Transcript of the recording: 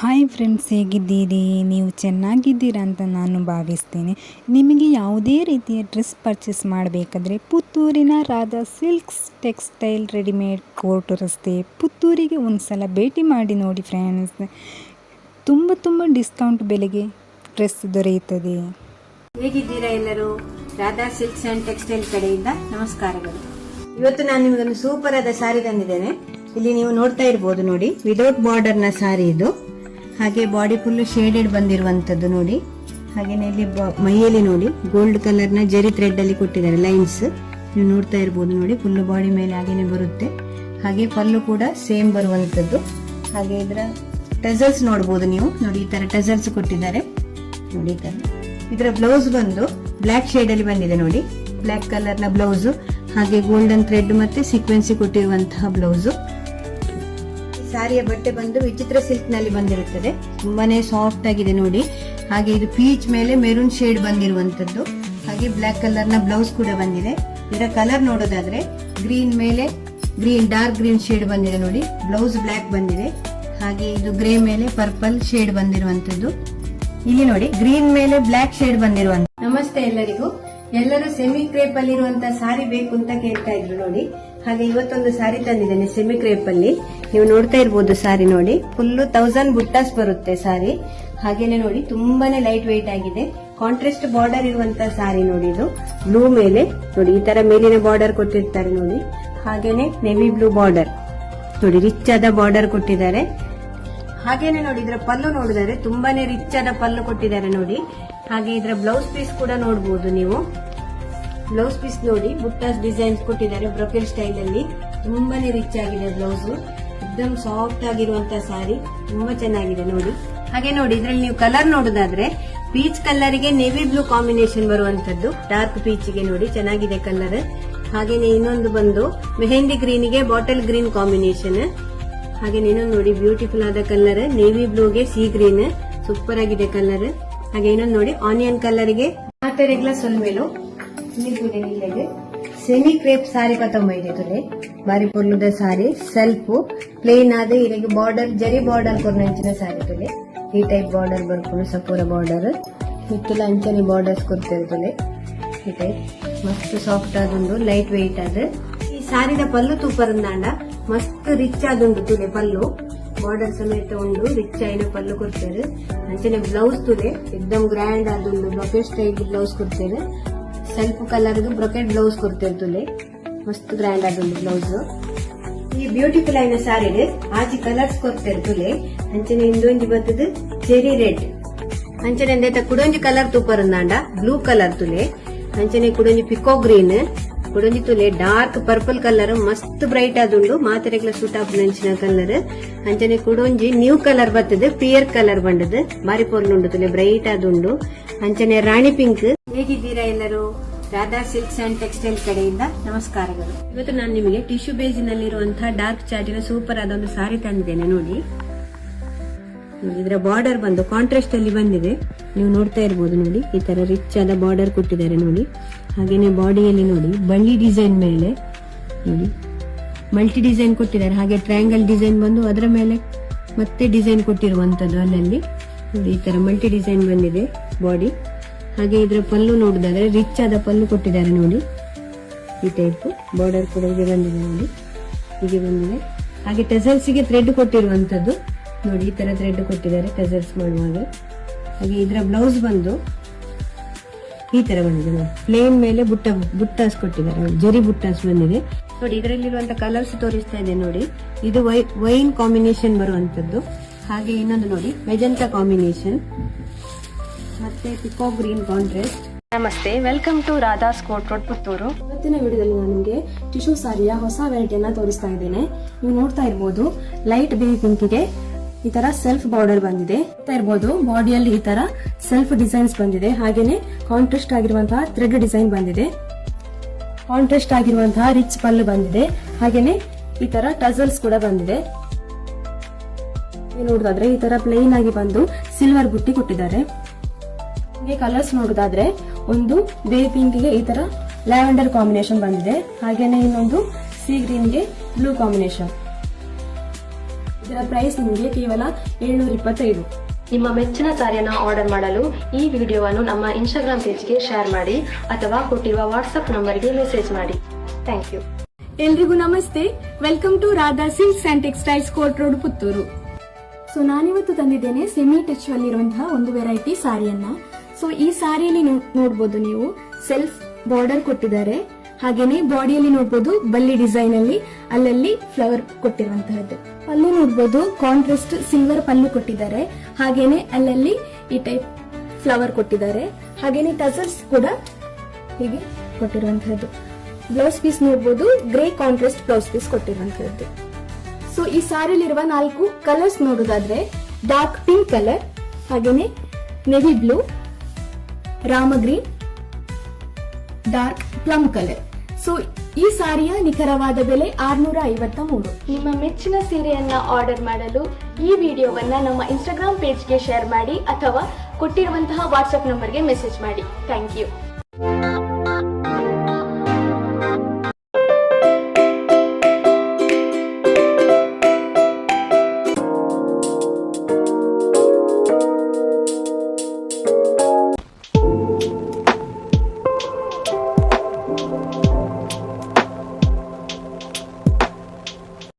Hi friends ಹೇಗಿದ್ದೀರಿ? ನೀವು ಚೆನ್ನಾಗಿದ್ದೀರಾ ಅಂತ ನಾನು ಭಾವಿಸ್ತೇನೆ. ನಿಮಗೆ ಯಾವುದೇ ರೀತಿಯ ಡ್ರೆಸ್ ಪರ್ಚೇಸ್ ಮಾಡಬೇಕಾದ್ರೆ ಪುತ್ತೂರಿನ Radha silks textile readymade court ರಸ್ತೆ ಪುತ್ತೂರಿಗೆ ಒಂದು ಸಲ ಭೇಟಿ ಮಾಡಿ ನೋಡಿ ಫ್ರೆಂಡ್ಸ್ ತುಂಬ ತುಂಬ ಡಿಸ್ಕೌಂಟ್ ಬೆಲೆಗೆ ಡ್ರೆಸ್ ದೊರೆಯುತ್ತದೆ. ಹೇಗಿದ್ದೀರಾ ಎಲ್ಲರೂ? ರಾಧಾ ಸಿಲ್ಕ್ಸ್ ಆ್ಯಂಡ್ ಟೆಕ್ಸ್ಟೈಲ್ ಕಡೆಯಿಂದ ನಮಸ್ಕಾರಗಳು. ಇವತ್ತು ನಾನು ನಿಮಗೊಂದು ಸೂಪರ್ ಆದ ಸಾರಿ ತಂದಿದ್ದೇನೆ. ಇಲ್ಲಿ ನೀವು ನೋಡ್ತಾ ಇರ್ಬೋದು ನೋಡಿ ವಿದೌಟ್ ಬಾರ್ಡರ್ನ ಸಾರಿ ಇದು. ಹಾಗೆ ಬಾಡಿ ಫುಲ್ ಶೇಡೆಡ್ ಬಂದಿರುವಂತದ್ದು ನೋಡಿ. ಹಾಗೇನೆ ಇಲ್ಲಿ ಮೈಯಲ್ಲಿ ನೋಡಿ ಗೋಲ್ಡ್ ಕಲರ್ನ ಜರಿ ಥ್ರೆಡ್ ಅಲ್ಲಿ ಕೊಟ್ಟಿದ್ದಾರೆ ಲೈನ್ಸ್ ನೀವು ನೋಡ್ತಾ ಇರ್ಬೋದು ನೋಡಿ ಫುಲ್ ಬಾಡಿ ಮೇಲೆ ಹಾಗೇನೆ ಬರುತ್ತೆ. ಹಾಗೆ ಪಲ್ಲು ಕೂಡ ಸೇಮ್ ಬರುವಂತದ್ದು. ಹಾಗೆ ಇದರ ಟೆಸಲ್ಸ್ ನೋಡ್ಬೋದು ನೀವು. ನೋಡಿ, ಈ ತರ ಟೆಸಲ್ಸ್ ಕೊಟ್ಟಿದ್ದಾರೆ. ನೋಡಿ ಇದರ ಬ್ಲೌಸ್ ಬಂದು ಶೇಡ್ ಅಲ್ಲಿ ಬಂದಿದೆ ನೋಡಿ. ಬ್ಲಾಕ್ ಕಲರ್ನ ಬ್ಲೌಸ್ ಹಾಗೆ ಗೋಲ್ಡನ್ ಥ್ರೆಡ್ ಮತ್ತೆ ಸೀಕ್ವೆನ್ಸಿ ಕೊಟ್ಟಿರುವಂತಹ ಬ್ಲೌಸ್ ಸಾರಿಯ ಬಟ್ಟೆ ಬಂದು ವಿಚಿತ್ರ ಸಿಲ್ಕ್ನಲ್ಲಿ ಬಂದಿರುತ್ತದೆ. ತುಂಬಾನೇ ಸಾಫ್ಟ್ ಆಗಿದೆ ನೋಡಿ. ಹಾಗೆ ಇದು ಪೀಚ್ ಮೇಲೆ ಮೆರೂನ್ ಶೇಡ್ ಬಂದಿರುವಂತದ್ದು ಹಾಗೆ ಬ್ಲಾಕ್ ಕಲರ್ನ ಬ್ಲೌಸ್ ಕೂಡ ಬಂದಿದೆ. ಇದರ ಕಲರ್ ನೋಡೋದಾದ್ರೆ ಗ್ರೀನ್ ಮೇಲೆ ಗ್ರೀನ್, ಡಾರ್ಕ್ ಗ್ರೀನ್ ಶೇಡ್ ಬಂದಿದೆ ನೋಡಿ. ಬ್ಲೌಸ್ ಬ್ಲಾಕ್ ಬಂದಿದೆ. ಹಾಗೆ ಇದು ಗ್ರೇ ಮೇಲೆ ಪರ್ಪಲ್ ಶೇಡ್ ಬಂದಿರುವಂತದ್ದು ಇಲ್ಲಿ ನೋಡಿ, ಗ್ರೀನ್ ಮೇಲೆ ಬ್ಲಾಕ್ ಶೇಡ್ ಬಂದಿರುವಂತ ನಮಸ್ತೆ ಎಲ್ಲರಿಗೂ. ಎಲ್ಲರೂ ಸೆಮಿ ಕ್ರೇಪ್ ಅಲ್ಲಿರುವಂತ ಸಾರಿ ಬೇಕು ಅಂತ ಕೇಳ್ತಾ ಇದ್ರು ನೋಡಿ. ಹಾಗೆ ಇವತ್ತೊಂದು ಸಾರಿ ತಂದಿದ್ದೇನೆ ಸೆಮಿ ಕ್ರೇಪ್ ಅಲ್ಲಿ. ನೀವು ನೋಡ್ತಾ ಇರ್ಬೋದು ಸಾರಿ ನೋಡಿ. ಫುಲ್ಲು ತೌಸಂಡ್ ಬುಟ್ಟಾಸ್ ಬರುತ್ತೆ ಸಾರಿ ಹಾಗೇನೆ ನೋಡಿ, ತುಂಬಾನೇ ಲೈಟ್ ವೆಯ್ಟ್ ಆಗಿದೆ. ಕಾಂಟ್ರಾಸ್ಟ್ ಬಾರ್ಡರ್ ಇರುವಂತಹ ಸಾರಿ ನೋಡಿ ಇದು. ಬ್ಲೂ ಮೇಲೆ, ನೋಡಿ, ಈ ತರ ಮೇಲಿನ ಬಾರ್ಡರ್ ಕೊಟ್ಟಿರ್ತಾರೆ ನೋಡಿ. ಹಾಗೇನೆ ನೆವಿ ಬ್ಲೂ ಬಾರ್ಡರ್ ನೋಡಿ ರಿಚ್ ಆದ ಬಾರ್ಡರ್ ಕೊಟ್ಟಿದ್ದಾರೆ. ಹಾಗೇನೆ ನೋಡಿ, ಇದರ ಪಲ್ಲು ನೋಡಿದರೆ ತುಂಬಾನೇ ರಿಚ್ ಆದ ಪಲ್ಲು ಕೊಟ್ಟಿದ್ದಾರೆ ನೋಡಿ. ಹಾಗೆ ಇದರ ಬ್ಲೌಸ್ ಪೀಸ್ ಕೂಡ ನೋಡಬಹುದು ನೀವು. ಬ್ಲೌಸ್ ಪೀಸ್ ನೋಡಿ ಬುಟ್ಟಾಸ್ ಡಿಸೈನ್ಸ್ ಕೊಟ್ಟಿದ್ದಾರೆ ಬ್ರೊಕೆಲ್ ಸ್ಟೈಲ್ ಅಲ್ಲಿ ತುಂಬಾನೇ ರಿಚ್ ಆಗಿದೆ ಬ್ಲೌಸ್. ಎಕ್ದಮ್ ಸಾಫ್ಟ್ ಆಗಿರುವಂತ ಸಾರಿ ತುಂಬಾ ಚೆನ್ನಾಗಿದೆ ನೋಡಿ. ಹಾಗೆ ನೋಡಿ, ಇದ್ರಲ್ಲಿ ನೀವು ಕಲರ್ ನೋಡೋದಾದ್ರೆ ಪೀಚ್ ಕಲರ್ಗೆ ನೇವಿ ಬ್ಲೂ ಕಾಂಬಿನೇಷನ್ ಬರುವಂತದ್ದು ಡಾರ್ಕ್ ಪೀಚ್ಗೆ ನೋಡಿ, ಚೆನ್ನಾಗಿದೆ ಕಲರ್ ಹಾಗೇನೆ ಇನ್ನೊಂದು ಬಂದು, ಮೆಹಂದಿ ಗ್ರೀನ್ಗೆ ಬಾಟಲ್ ಗ್ರೀನ್ ಕಾಂಬಿನೇಷನ್ ಹಾಗೆ ಇನ್ನೊಂದು ನೋಡಿ ಬ್ಯೂಟಿಫುಲ್ ಆದ ಕಲರ್ ನೇವಿ ಬ್ಲೂಗೆ ಸಿ ಗ್ರೀನ್ ಸೂಪರ್ ಆಗಿದೆ ಕಲರ್ ಹಾಗೆ ಇನ್ನೊಂದು ನೋಡಿ ಆನಿಯನ್ ಕಲರ್ಗೆ. ಮಾತೆರೆಗ್ಲ ಸೊಲ್ಮೇಲು ಸೆಮಿ ಕ್ರೇಪ್ ಸಾರಿ ಪತ್ತೊಂಬೈದೆ ತುಲೆ ಬಾರಿ ಪೊರ್ಲುದ ಸಾರಿ ಸೆಲ್ಫ್ ಪ್ಲೇನ್ ಆದ ಇರಗೆ ಬಾರ್ಡರ್ ಜರಿ ಬಾರ್ಡರ್ ಕೊರ್ನಂಚಿನ ಸಾರಿ ತುಲೆ ಈ ಟೈಪ್ ಬಾರ್ಡರ್ ಬರ್ಕೊಂಡು ಸಪೂರ ಬಾರ್ಡರ್ ಹಿತ್ತಲ ಅಂಚನೆ ಬಾರ್ಡರ್ಸ್ ಕೊಡ್ತೇವೆ ತುಲೆ ಈ ಟೈಪ್ ಮಸ್ತ್ ಸಾಫ್ಟ್ ಆದುಂಡು ಲೈಟ್ ವೆಯ್ಟ್ ಆದ. ಈ ಸಾರಿದ ಪಲ್ಲು ತೂಪರಂದಾಂಡ ಮಸ್ತ್ ರಿಚ್ ಆದುಂಡು ತುಲೆ ಪಲ್ಲು. ಬಾರ್ಡರ್ ಸಮೇತ ಉಂಡು ರಿಚ್ ಆಯ್ನ ಪಲ್ಲು ಕೊಡ್ತೇವೆ. ಅಂಚನೆ ಬ್ಲೌಸ್ ತುಲೆ ಎಕ್ದಮ್ ಗ್ರ್ಯಾಂಡ್ ಆದುಂಡು ಬ್ರೊಕೆಟ್ ಸ್ಟೈಲ್ ಬ್ಲೌಸ್ ಕೊಡ್ತೇವೆ. ಸೆಲ್ಫ್ ಕಲರ್ ಬ್ರೊಕೆಟ್ ಬ್ಲೌಸ್ ಕೊಡ್ತೇವೆ ಮಸ್ತ್ ಗ್ರ್ಯಾಂಡ್ ಆದುಂಡು ಬ್ಲೌಸ್. ಈ ಬ್ಯೂಟಿಫುಲ್ ಆಯ್ನ ಸಾರಿಡ್ ಆಜಿ ಕಲರ್ಸ್ ಕೊಡ್ತೇವೆ ಅಂಚನೆ ಇಂದೊಂಜಿ ಬತ್ತದ ಚೆರಿ ರೆಡ್ ಅಂಚನೆ ಎಂದೆತ ಕುಡೊಂಜಿ ಕಲರ್ ತೂಪರಂದಾಂಡ ಬ್ಲೂ ಕಲರ್ ತುಲೆ. ಅಂಚನೆ ಕುಡೊಂಜಿ ಪಿಕೋ ಗ್ರೀನ್ ಕುಡೊಂಜಿ ತುಲೆ ಡಾರ್ಕ್ ಪರ್ಪಲ್ ಕಲರ್ ಮಸ್ತ್ ಬ್ರೈಟ್ ಆದುಂಡು ಮಾತೆರೆಗ್ಲ ಸೂಟ್ ನಂಚಿನ ಕಲರ್ ಅಂಚನೆ ಕುಡೊಂಜಿ ನ್ಯೂ ಕಲರ್ ಬರ್ತದೆ ಪಿಯರ್ ಕಲರ್ ಬಂಡದ ಬಾರಿ ಪೊರ್ಲುಂಡು ತುಲೆ ಬ್ರೈಟ್ ಆದುಂಡು ಅಂಚನೆ ರಾಣಿ ಪಿಂಕ್. ಹೇಗಿದ್ದೀರಾ ಎಲ್ಲರೂ? ರಾಧಾ ಸಿಲ್ಕ್ಸ್ ಅಂಡ್ ಟೆಕ್ಸ್ಟೈಲ್ ಕಡೆಯಿಂದ ನಮಸ್ಕಾರಗಳು. ಇವತ್ತು ನಾನು ನಿಮಗೆ ಟಿಶ್ಯೂ ಬೇಸಿನಲ್ಲಿರುವಂತಹ ಡಾರ್ಕ್ ಚಾಟಿನ ಸೂಪರ್ ಆದ ಒಂದು ಸಾರಿ ತಂದಿದ್ದೇನೆ, ನೋಡಿ. ಇದರ ಬಾರ್ಡರ್ ಬಂದು ಕಾಂಟ್ರಾಸ್ಟ್ ಅಲ್ಲಿ ಬಂದಿದೆ. ನೀವು ನೋಡ್ತಾ ಇರ್ಬೋದು, ನೋಡಿ. ಈ ತರ ರಿಚ್ ಆದ ಬಾರ್ಡರ್ ಕೊಟ್ಟಿದ್ದಾರೆ, ನೋಡಿ. ಹಾಗೇನೆ ಬಾಡಿಯಲ್ಲಿ, ನೋಡಿ, ಬಳ್ಳಿ ಡಿಸೈನ್ ಮೇಲೆ, ನೋಡಿ. ಮಲ್ಟಿ ಡಿಸೈನ್ ಕೊಟ್ಟಿದ್ದಾರೆ. ಹಾಗೆ ಟ್ರಯಾಂಗಲ್ ಡಿಸೈನ್ ಬಂದು ಅದರ ಮೇಲೆ ಮತ್ತೆ ಡಿಸೈನ್ ಕೊಟ್ಟಿರುವಂತದ್ದು ಅಲ್ಲಲ್ಲಿ. ನೋಡಿ, ಈ ತರ ಮಲ್ಟಿ ಡಿಸೈನ್ ಬಂದಿದೆ ಬಾಡಿ ಹಾಗೆ ಇದರ ಪಲ್ಲು ನೋಡುದಾದ್ರೆ ರಿಚ್ ಆದ ಪಲ್ಲು ಕೊಟ್ಟಿದ್ದಾರೆ ನೋಡಿ. ಈ ಟೈಪ್ ಬಾರ್ಡರ್ ಕೂಡ ಹೀಗೆ ಬಂದಿದೆ ನೋಡಿ. ಹೀಗೆ ಬಂದಿದೆ. ಹಾಗೆ ಟೆಸಲ್ಸ್ಗೆ ಥ್ರೆಡ್ ಕೊಟ್ಟಿರುವಂತದ್ದು ನೋಡಿ, ಈ ತರ ಥ್ರೆಡ್ ಕೊಟ್ಟಿದ್ದಾರೆ ಟೆಸಲ್ಸ್ ಮಾಡುವಾಗ. ಹಾಗೆ ಇದರ ಬ್ಲೌಸ್ ಬಂದು ಈ ತರ ಬಂದಿದೆ ನೋಡಿ. ಪ್ಲೇನ್ ಮೇಲೆ ಬುಟ್ಟ, ಬುಟ್ಟಾಸ್ ಕೊಟ್ಟಿದ್ದಾರೆ ಜರಿ ಬುಟ್ಟಾಸ್ ಬಂದಿದೆ. ನೋಡಿ ಇದರಲ್ಲಿರುವಂತ ಕಲರ್ಸ್ ತೋರಿಸ್ತಾ ಇದೆ ನೋಡಿ. ಇದು ವೈನ್ ಕಾಂಬಿನೇಷನ್ ಬರುವಂತದ್ದು ಹಾಗೆ ಇನ್ನೊಂದು ನೋಡಿ ಮೆಜೆಂಟಾ ಕಾಂಬಿನೇಷನ್. ಮತ್ತೆ ಪಿಕೋ ಗ್ರೀನ್ ಕಾಂಟ್ರಾಸ್ಟ್ ನಮಸ್ತೆ welcome to Radha's court road Puttur. ಇವತ್ತಿನ ವಿಡಿಯೋದಲ್ಲಿ ನಾನು ನಿಮಗೆ ಟಿಶ್ಯೂ ಸಾರಿಯ ಹೊಸ ವೆರೈಟಿಯನ್ನ ತೋರಿಸ್ತಾ ಇದ್ದೇನೆ. ನೀವು ನೋಡ್ತಾ ಇರ್ಬೋದು ಲೈಟ್ ಬೇಬಿ ಪಿಂಕಿಗೆ ಈ ತರ ಸೆಲ್ಫ್ ಬಾರ್ಡರ್ ಬಂದಿದೆ. ನೋಡ್ತಾ ಇರ್ಬೋದು ಬಾಡಿಯಲ್ಲಿ ಈ ತರ ಸೆಲ್ಫ್ ಡಿಸೈನ್ಸ್ ಬಂದಿದೆ. ಹಾಗೇನೆ ಕಾಂಟ್ರಾಸ್ಟ್ ಆಗಿರುವಂತಹ ಥ್ರೆಡ್ ಡಿಸೈನ್ ಬಂದಿದೆ. ಕಾಂಟ್ರಾಸ್ಟ್ ಆಗಿರುವಂತಹ ರಿಚ್ ಪಲ್ಲು ಬಂದಿದೆ. ಹಾಗೇನೆ ಈ ತರ ಟಸಲ್ಸ್ ಕೂಡ ಬಂದಿದೆ. ನೋಡೋದಾದ್ರೆ ಈ ತರ ಪ್ಲೇನ್ ಆಗಿ ಬಂದು ಸಿಲ್ವರ್ ಬುಟ್ಟಿ ಕೊಟ್ಟಿದ್ದಾರೆ. ಹಾಗೆ ಕಲರ್ಸ್ ನೋಡೋದಾದ್ರೆ ಒಂದು ಬೇ ಪಿಂಕ್ಗೆ ಈ ತರ ಲ್ಯಾವೆಂಡರ್ ಕಾಂಬಿನೇಷನ್ ಬಂದಿದೆ. ಹಾಗೇನೆ ಇನ್ನೊಂದು ಸಿ ಗ್ರೀನ್ಗೆ ಬ್ಲೂ ಕಾಂಬಿನೇಷನ್ ಇದರ ಪ್ರೈಸ್ ನಿಮಗೆ ಕೇವಲ ಏಳ್ನೂರ ಇಪ್ಪತ್ತೈದು. ನಿಮ್ಮ ಮೆಚ್ಚಿನ ಸಾರಿಯನ್ನು ಆರ್ಡರ್ ಮಾಡಲು ಈ ವಿಡಿಯೋವನ್ನು ನಮ್ಮ ಇನ್ಸ್ಟಾಗ್ರಾಮ್ ಪೇಜ್ಗೆ ಶೇರ್ ಮಾಡಿ ಅಥವಾ ಕೊಟ್ಟಿರುವ ವಾಟ್ಸ್ಆಪ್ ನಂಬರ್ಗೆ ಮೆಸೇಜ್ ಮಾಡಿ. ಥ್ಯಾಂಕ್ ಯು ಎಲ್ರಿಗೂ ನಮಸ್ತೆ. Welcome to Radha silks and textiles court road Puttur so ನಾನಿವತ್ತು ತಂದಿದ್ದೇನೆ ಸೆಮಿ ಟಚ್ ಅಲ್ಲಿರುವಂತಹ ಒಂದು ವೆರೈಟಿ ಸಾರಿಯನ್ನ. ಸೊ ಈ ಸಾರಿಯಲ್ಲಿ ನೋಡ್ಬೋದು ನೀವು. ಸೆಲ್ಫ್ ಬಾರ್ಡರ್ ಕೊಟ್ಟಿದ್ದಾರೆ. ಹಾಗೇನೆ ಬಾಡಿಯಲ್ಲಿ ನೋಡ್ಬೋದು ಬಲ್ಲಿ ಡಿಸೈನ್ ಅಲ್ಲಿ. ಅಲ್ಲಲ್ಲಿ ಫ್ಲವರ್ ಕೊಟ್ಟಿರುವಂತಹದ್ದು. ಪಲ್ಲು ನೋಡ್ಬೋದು ಕಾಂಟ್ರಾಸ್ಟ್ ಸಿಲ್ವರ್ ಪಲ್ಲು ಕೊಟ್ಟಿದ್ದಾರೆ. ಹಾಗೇನೆ ಅಲ್ಲಲ್ಲಿ ಈ ಟೈಪ್ ಫ್ಲವರ್ ಕೊಟ್ಟಿದ್ದಾರೆ. ಹಾಗೇನೆ ಟಸರ್ಸ್ ಕೂಡ ಹೀಗೆ ಕೊಟ್ಟಿರುವಂತಹದ್ದು. ಬ್ಲೌಸ್ ಪೀಸ್ ನೋಡ್ಬೋದು. ಗ್ರೇ ಕಾಂಟ್ರಾಸ್ಟ್ ಬ್ಲೌಸ್ ಪೀಸ್ ಕೊಟ್ಟಿರುವಂತಹದ್ದು. ಸೊ ಈ ಸಾರಿಯಲ್ಲಿರುವ ನಾಲ್ಕು ಕಲರ್ಸ್ ನೋಡೋದಾದ್ರೆ ಡಾರ್ಕ್ ಪಿಂಕ್ ಕಲರ್ ಹಾಗೇನೆ navy blue Rama green dark plum colour so ಈ ಸಾರಿಯ ನಿಖರವಾದ ಬೆಲೆ ಆರ್ನೂರ ಐವತ್ತ ಮೂರು ನಿಮ್ಮ ಮೆಚ್ಚಿನ ಸೀರೆಯನ್ನ ಆರ್ಡರ್ ಮಾಡಲು ಈ ವಿಡಿಯೋವನ್ನ ನಮ್ಮ ಇನ್ಸ್ಟಾಗ್ರಾಮ್ ಪೇಜ್ಗೆ ಶೇರ್ ಮಾಡಿ ಅಥವಾ ಕೊಟ್ಟಿರುವಂತಹ ವಾಟ್ಸ್ಆಪ್ ನಂಬರ್ಗೆ ಮೆಸೇಜ್ ಮಾಡಿ. Thank you